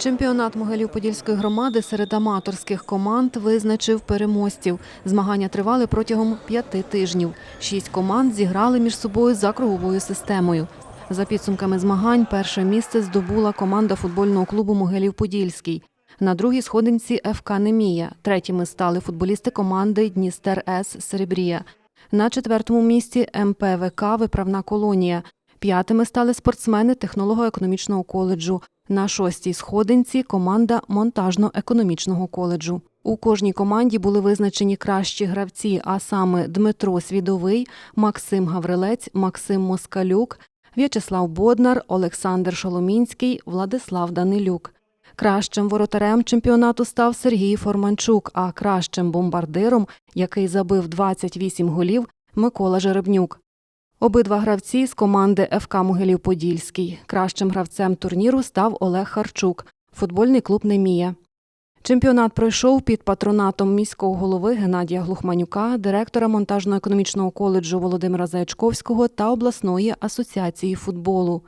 Чемпіонат Могилів-Подільської громади серед аматорських команд визначив переможців. Змагання тривали протягом п'яти тижнів. Шість команд зіграли між собою за круговою системою. За підсумками змагань перше місце здобула команда футбольного клубу Могилів-Подільський. На другій сходинці ФК Немія. Третіми стали футболісти команди Дністер С Серебрія. На четвертому місці МПВК Виправна колонія. П'ятими стали спортсмени технолого-економічного коледжу. На шостій сходинці команда монтажно-економічного коледжу. У кожній команді були визначені кращі гравці, а саме Дмитро Свідовий, Максим Гаврилець, Максим Москалюк, В'ячеслав Боднар, Олександр Шоломінський, Владислав Данилюк. Кращим воротарем чемпіонату став Сергій Форманчук, а кращим бомбардиром, який забив 28 голів, Микола Жеребнюк. Обидва гравці з команди ФК Могилів-Подільський. Кращим гравцем турніру став Олег Харчук, футбольний клуб Немія. Чемпіонат пройшов під патронатом міського голови Геннадія Глухманюка, директора монтажно-економічного коледжу Володимира Заячковського та обласної асоціації футболу.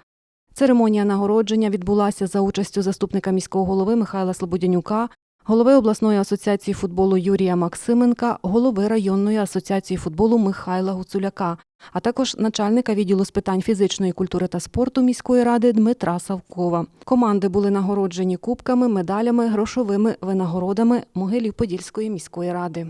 Церемонія нагородження відбулася за участю заступника міського голови Михайла Слободянюка, голови обласної асоціації футболу Юрія Максименка, голови районної асоціації футболу Михайла Гуцуляка, а також начальника відділу з питань фізичної культури та спорту міської ради Дмитра Савкова. Команди були нагороджені кубками, медалями, грошовими винагородами Могилів-Подільської міської ради.